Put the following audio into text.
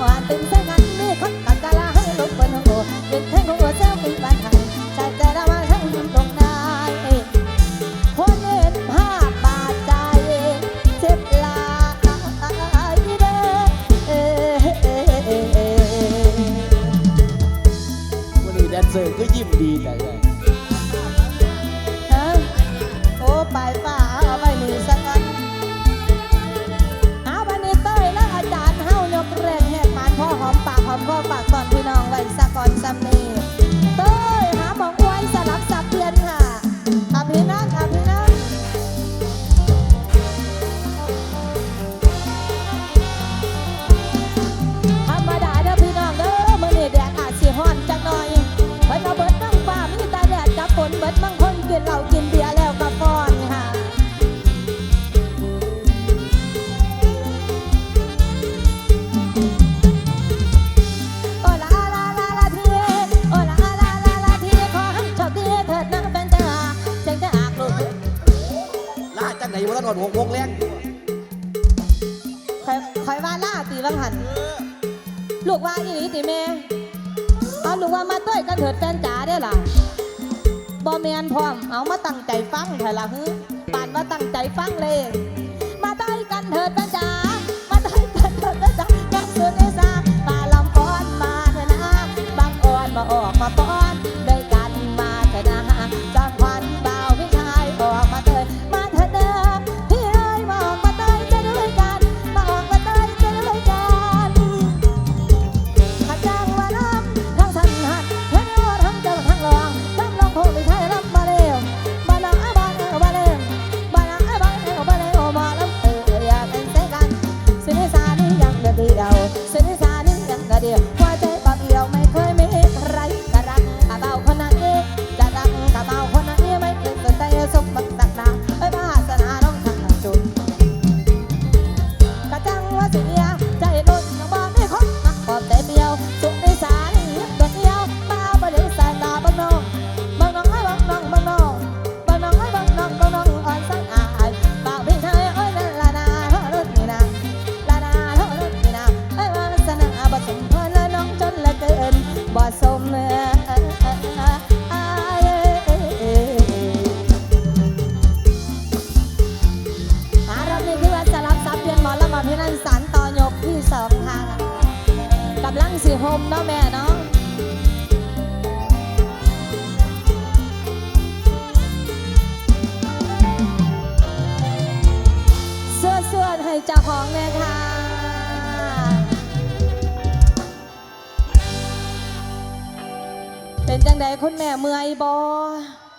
หวานเป็นส้นกันมีคนกัดกะลาให้ลบบนหัวเป็แท่งหัวเจ้าป็นบ้นทยจากแต่ละวันให้ยิ้มตรงนายคนเห็นภาบาดใจเจ็บลายเด้วันนี้แดนเซอร์ก็ยิ้มดีแต่ไงโอ้ไปไป ตีว่าอดหัววงแรงคอยคอยว่าล่าตีบังหัน ลูกว่าอีหลีตีแม่เอาลูกว่ามาต้วยกันเถิดแฟนจ๋าได้ล่ะบอแมนพร้อม เอามาตั้งใจฟังเถอะล่ะฮึปานว่าตั้งใจฟังเลย มาต้อยกันเถิดแฟน yeah. งสีหมเนาะแม่เนาะสื้อเสื้อให้เจ้าของเลยค่ะเป็นจังไดคุณแม่เมื่อยบอ